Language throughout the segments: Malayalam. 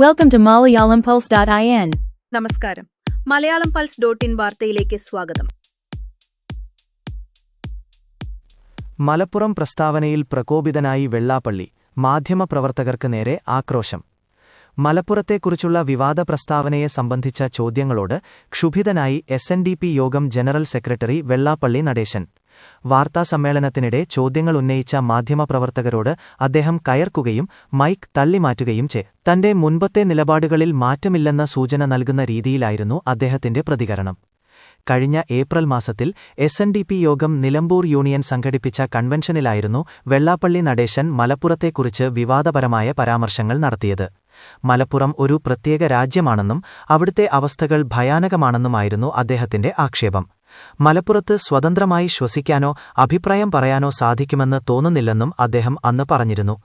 Welcome to MalayalamPulse.in. നമസ്കാരം. മലയാളം പൾസ് ഡോട്ട് ഇൻ വാർത്തയിലേക്ക് സ്വാഗതം. മലപ്പുറം പ്രസ്താവനയിൽ പ്രകോപിതനായി വെള്ളാപ്പള്ളി മാധ്യമപ്രവർത്തകർക്ക് നേരെ ആക്രോശം. മലപ്പുറത്തെക്കുറിച്ചുള്ള വിവാദ പ്രസ്താവനയെ സംബന്ധിച്ച ചോദ്യങ്ങളോട് ക്ഷുഭിതനായി എസ് എൻ ഡി പി യോഗം ജനറൽ സെക്രട്ടറി വെള്ളാപ്പള്ളി നടേശൻ. വാർത്താസമ്മേളനത്തിനിടെ ചോദ്യങ്ങൾ ഉന്നയിച്ച മാധ്യമപ്രവർത്തകരോട് അദ്ദേഹം കയർക്കുകയും മൈക്ക് തള്ളിമാറ്റുകയും ചെയ്തു തന്റെ മുൻപത്തെ നിലപാടുകളിൽ മാറ്റമില്ലെന്ന സൂചന നൽകുന്ന രീതിയിലായിരുന്നു അദ്ദേഹത്തിന്റെ പ്രതികരണം. കഴിഞ്ഞ ഏപ്രിൽ മാസത്തിൽ എസ് എൻ ഡി പി യോഗം നിലമ്പൂർ യൂണിയൻ സംഘടിപ്പിച്ച കൺവെൻഷനിലായിരുന്നു വെള്ളാപ്പള്ളി നടേശൻ മലപ്പുറത്തെക്കുറിച്ച് വിവാദപരമായ പരാമർശങ്ങൾ നടത്തിയത്. മലപ്പുറം ഒരു പ്രത്യേക രാജ്യമാണെന്നും അവിടുത്തെ അവസ്ഥകൾ ഭയാനകമാണെന്നുമായിരുന്നു അദ്ദേഹത്തിന്റെ ആക്ഷേപം. മലപ്പുറത്ത് സ്വതന്ത്രമായി ശ്വസിക്കാനോ അഭിപ്രായം പറയാനോ സാധിക്കുമെന്ന് തോന്നുന്നില്ലെന്നും അദ്ദേഹം അന്ന് പറഞ്ഞിരുന്നു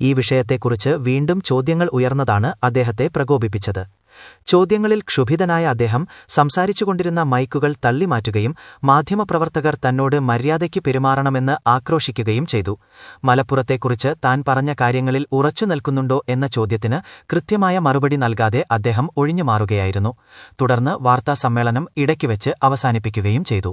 ഈ വിഷയത്തെക്കുറിച്ച് വീണ്ടും ചോദ്യങ്ങൾ ഉയർന്നതാണ് അദ്ദേഹത്തെ പ്രകോപിപ്പിച്ചത്. ചോദ്യങ്ങളിൽ ക്ഷുഭിതനായ അദ്ദേഹം സംസാരിച്ചുകൊണ്ടിരുന്ന മൈക്കുകൾ തള്ളിമാറ്റുകയും മാധ്യമപ്രവർത്തകർ തന്നോട് മര്യാദയ്ക്ക് പെരുമാറണമെന്ന് ആക്രോശിക്കുകയും ചെയ്തു. മലപ്പുറത്തെക്കുറിച്ച് താൻ പറഞ്ഞ കാര്യങ്ങളിൽ ഉറച്ചു നിൽക്കുന്നുണ്ടോ എന്ന ചോദ്യത്തിന് കൃത്യമായ മറുപടി നൽകാതെ അദ്ദേഹം ഒഴിഞ്ഞുമാറുകയായിരുന്നു. തുടർന്ന് വാർത്താസമ്മേളനം ഇടയ്ക്കുവെച്ച് അവസാനിപ്പിക്കുകയും ചെയ്തു.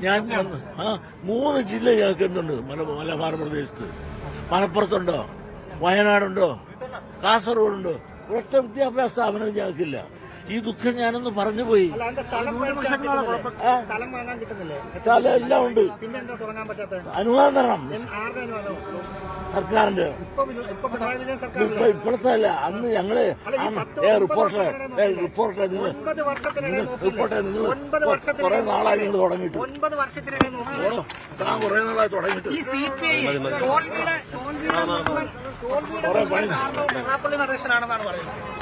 ഞാൻ ആ മൂന്ന് ജില്ല ഞങ്ങൾക്ക് മല മലബാർ പ്രദേശത്ത്. മലപ്പുറത്തുണ്ടോ? വയനാടുണ്ടോ? കാസർഗോഡുണ്ടോ? ഒറ്റ വിദ്യാഭ്യാസ സ്ഥാപനം ഞങ്ങൾക്കില്ല. ഈ ദുഃഖം ഞാനൊന്ന് പറഞ്ഞു പോയി? സ്ഥലം എല്ലാം ഉണ്ട്. അനുവാദം? തരണം സർക്കാരിന്റെ. ഇപ്പൊ ഇപ്പോഴത്തെ അല്ല അന്ന് ഞങ്ങൾ റിപ്പോർട്ടറെ ഏ റിപ്പോർട്ടറെ നിങ്ങൾ കുറെ നാളായി നിങ്ങൾ തുടങ്ങിയിട്ട്. ഞാൻ കുറെ നാളായി തുടങ്ങിയിട്ട്. കുറെ പണി. നടേശനാണെന്നാണ് പറയുന്നത്.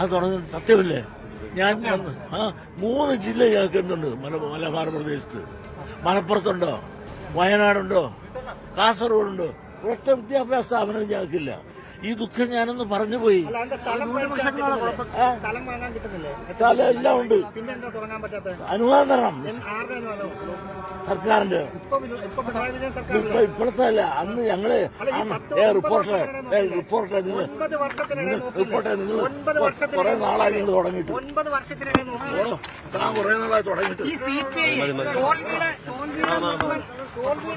അത് തുടങ്ങി സത്യമല്ലേ? ഞാൻ ആ മൂന്ന് ജില്ല കേൾക്കുന്നുണ്ട് മലബാർ പ്രദേശത്ത്. മലപ്പുറത്തുണ്ടോ? വയനാടുണ്ടോ? കാസർഗോഡുണ്ടോ? ഒറ്റ വിദ്യാഭ്യാസ സ്ഥാപനം ഞങ്ങൾക്കില്ല. ഈ ദുഃഖം ഞാനൊന്ന് പറഞ്ഞു പോയി സ്ഥലം എല്ലാം ഉണ്ട്. അനുവാദം? തരണം സർക്കാരിന്റെ. ഇപ്പൊ ഇപ്പോഴത്തെ അല്ല അന്ന് ഞങ്ങൾ റിപ്പോർട്ടർ റിപ്പോർട്ടർ നിങ്ങൾ റിപ്പോർട്ടർ നിങ്ങൾ കുറെ നാളായി നിങ്ങൾ തുടങ്ങിയിട്ട്. ഞാൻ കുറെ നാളായി തുടങ്ങിയിട്ട്.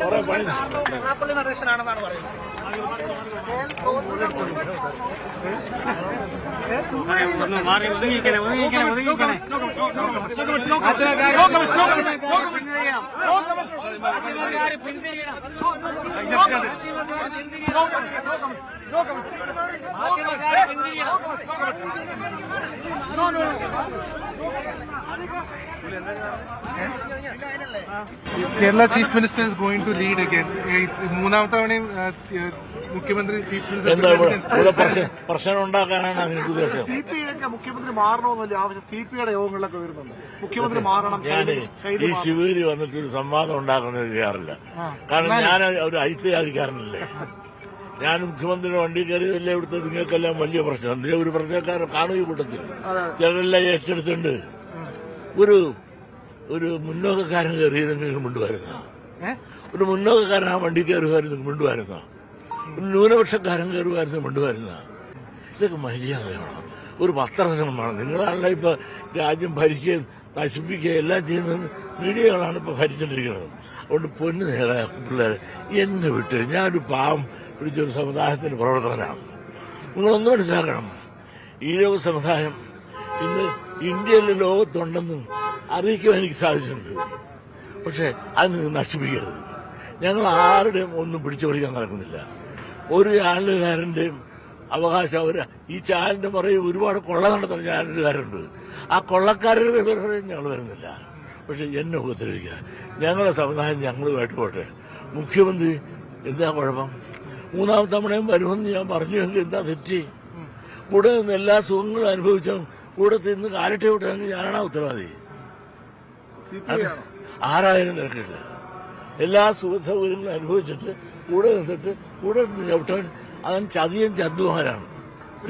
കുറെ പണി. നടേശനാണെന്നാണ് പറയുന്നത്. No, no, no. Kerala chief minister is going to lead again. മൂന്നാം തവണയും മുഖ്യമന്ത്രി ചീഫ് മിനിസ്റ്റർ പ്രശ്നം ഉണ്ടാക്കാനാണ് ഉദ്ദേശം. സി പി ഐ മുഖ്യമന്ത്രി മാറണമെന്നല്ല ആവശ്യം? സി പി ഐയുടെ യോഗങ്ങളിലൊക്കെ വരുന്നുണ്ട്. മുഖ്യമന്ത്രി മാറണം ഞാൻ ഈ ശിവേരി വന്നിട്ട് ഒരു സംവാദം ഉണ്ടാക്കുന്നത് ചെയ്യാറില്ല. കാരണം ഞാൻ ഒരു ഐത്യാധികാരനല്ലേ ഞാൻ മുഖ്യമന്ത്രിയുടെ വണ്ടി കയറിയതല്ലേ ഇവിടുത്തെ നിങ്ങൾക്കെല്ലാം വലിയ പ്രശ്നം. ഒരു പ്രശ്നക്കാരൻ കാണുകയും കൂട്ടത്തിൽ ചിലരെല്ലാം ഏറ്റെടുത്തിട്ടുണ്ട്. ഒരു ഒരു മുന്നോക്കക്കാരൻ കയറിയത് നിങ്ങൾ കൊണ്ടുവരുന്ന ഒരു മുന്നോക്കക്കാരൻ ആ വണ്ടി കയറുമായിരുന്നു മിണ്ടുമായിരുന്നോ ഒരു ന്യൂനപക്ഷക്കാരൻ കയറുമായിരുന്നു മിണ്ടുമായിരുന്നോ ഇതൊക്കെ മര്യാദയാണ് ഒരു പത്രശ്രമമാണ് നിങ്ങളാണല്ലോ ഇപ്പൊ രാജ്യം ഭരിക്കുകയും നശിപ്പിക്കുകയും എല്ലാം ചെയ്യുന്നത് മീഡിയകളാണ് ഇപ്പൊ ഭരിച്ചുകൊണ്ടിരിക്കുന്നത് അതുകൊണ്ട് പൊന്നു നേടാ പിള്ളേർ എന്നെ വിട്ട് ഞാനൊരു പാവം പിടിച്ചൊരു സമുദായത്തിന്റെ പ്രവർത്തകനാണ്. നിങ്ങളൊന്ന് മനസ്സിലാക്കണം. ഈ ലോക സമുദായം ഇന്ന് ഇന്ത്യയിലെ ലോകത്തുണ്ടെന്ന് അറിയിക്കാൻ എനിക്ക് സാധിച്ചിട്ടുണ്ട്. പക്ഷെ അത് നിങ്ങൾ നശിപ്പിക്കരുത്. ഞങ്ങൾ ആരുടെയും ഒന്നും പിടിച്ചു പറിക്കാൻ നടക്കുന്നില്ല. ഒരു ചാനലുകാരന്റെയും അവകാശം അവർ ഈ ചാനലിന്റെ പുറകെ ഒരുപാട് കൊള്ള നടത്തുന്ന ചാനലുകാരുണ്ട്. ആ കൊള്ളക്കാരുടെ പുറകെ ഞങ്ങൾ വരുന്നില്ല. പക്ഷെ എന്നെ ഉപദ്രവിക്കുക. ഞങ്ങളുടെ സമുദായം ഞങ്ങളുമായിട്ട് പോട്ടെ. മുഖ്യമന്ത്രി എന്താ കുഴപ്പം? മൂന്നാം തവണയും വരുമെന്ന് ഞാൻ പറഞ്ഞുവെങ്കിൽ എന്താ തെറ്റി? കൂടെ നിന്ന് എല്ലാ സുഖങ്ങളും അനുഭവിച്ചും കൂടെ തിന്ന് കാലിട്ട് വിട്ടു ഞാനാണ് ഉത്തരവാദി. ആരായാലും തിരക്കില്ല. എല്ലാ സുഖ സൗകര്യങ്ങളും അനുഭവിച്ചിട്ട് കൂടെ നിന്നിട്ട് കൂടെ നിന്ന് ചവിട്ടാൻ അവൻ ചതിയൻ ചന്തുമാരാണ്.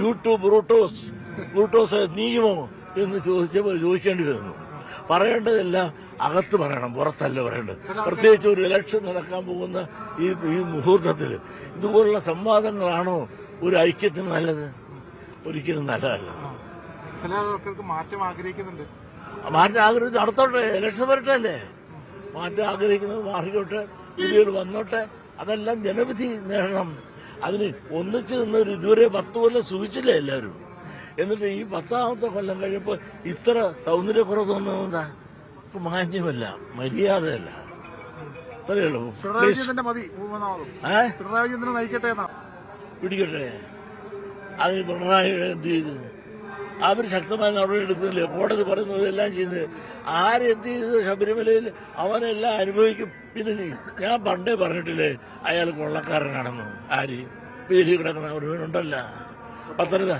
യൂട്യൂബ് ബ്രൂട്ടോസ് ബ്രൂട്ടോസ് നീയുമോ എന്ന് ചോദിച്ചപ്പോൾ ചോദിക്കേണ്ടി വരുന്നു. പറയേണ്ടതെല്ലാം അകത്ത് പറയണം പുറത്തല്ല പറയേണ്ടത്. പ്രത്യേകിച്ച് ഒരു ഇലക്ഷൻ നടക്കാൻ പോകുന്ന ഈ ഈ മുഹൂർത്തത്തിൽ ഇതുപോലുള്ള സംവാദങ്ങളാണോ ഒരു ഐക്യത്തിന് നല്ലത്? ഒരിക്കലും നല്ലതല്ല. ചില ആൾക്കാർക്ക് മാറ്റം ആഗ്രഹിക്കുന്നുണ്ട്. മാറ്റം ആഗ്രഹിച്ച് നടത്തോട്ടെ ഇലക്ഷൻ വരട്ടെ അല്ലേ മാറ്റം ആഗ്രഹിക്കുന്നത് മാറിക്കോട്ടെ പുതിയൊരു വന്നോട്ടെ അതെല്ലാം ജനവിധി നേടണം. അതിന് ഒന്നിച്ച് നിന്നൊരു ഇതുവരെ പത്ത് കൊല്ലം സുഖിച്ചില്ല എല്ലാവരും? എന്നിട്ട് ഈ പത്താമത്തെ കൊല്ലം കഴിയുമ്പോൾ ഇത്ര സൗന്ദര്യക്കുറവ് തോന്നുന്നതാ മാന്യമല്ല മര്യാദയല്ല. പിടിക്കട്ടെ. അതിന് പിണറായി എന്ത് ചെയ്ത്? അവർ ശക്തമായ നടപടി എടുക്കുന്നില്ല? കോടതി പറയുന്നത് എല്ലാം ചെയ്യുന്നത്. ആരെന്ത് ചെയ്ത് ശബരിമലയിൽ അവനെല്ലാം അനുഭവിക്കും? പിന്നെ ഞാൻ പണ്ടേ പറഞ്ഞിട്ടില്ലേ അയാൾ കൊള്ളക്കാരനാണെന്ന്. ആര്? പേര് കിടക്കുന്ന ഒരുവനുണ്ടല്ല പത്തനംതിട്ട.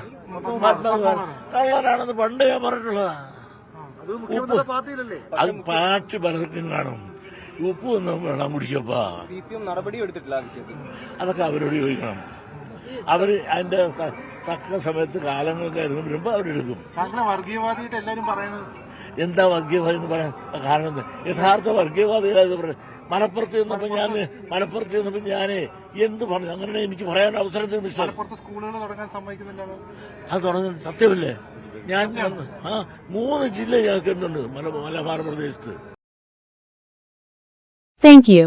കള്ളനാണെന്ന് പണ്ടേ ഞാൻ പറഞ്ഞിട്ടുള്ളതാ. അത് പാർട്ടി പലർക്കും കാണും. ഉപ്പ് ഒന്നും വെള്ളം കുടിക്കപ്പാ. നടപടി എടുത്തിട്ടില്ല അതൊക്കെ അവരോട് ചോദിക്കണം. അവർ അതിന്റെ തക്ക സമയത്ത് കാലങ്ങൾക്ക് വരുമ്പോ അവരെടുക്കും കാരണം വർഗീയവാദിയായിട്ട് എല്ലാവരും പറയുന്നത് എന്താ വർഗീയവാദി എന്ന് പറയാൻ കാരണം എന്താ? യഥാർത്ഥ വർഗീയവാദികളായത് മലപ്പുറത്ത് ചെന്നപ്പോ ഞാൻ മലപ്പുറത്ത് ചെന്നപ്പോ ഞാൻ എന്ത് പറഞ്ഞു? അങ്ങനെ എനിക്ക് പറയാൻ അവസരത്തിന് മിസ്റ്റർ. സ്കൂളുകൾ തുടങ്ങാൻ അത് തുടങ്ങുന്നത് സത്യമല്ലേ? ഞാൻ ആ മൂന്ന് ജില്ല ഞങ്ങൾക്ക് എന്തുണ്ട് മലബാർ പ്രദേശത്ത്. Thank you.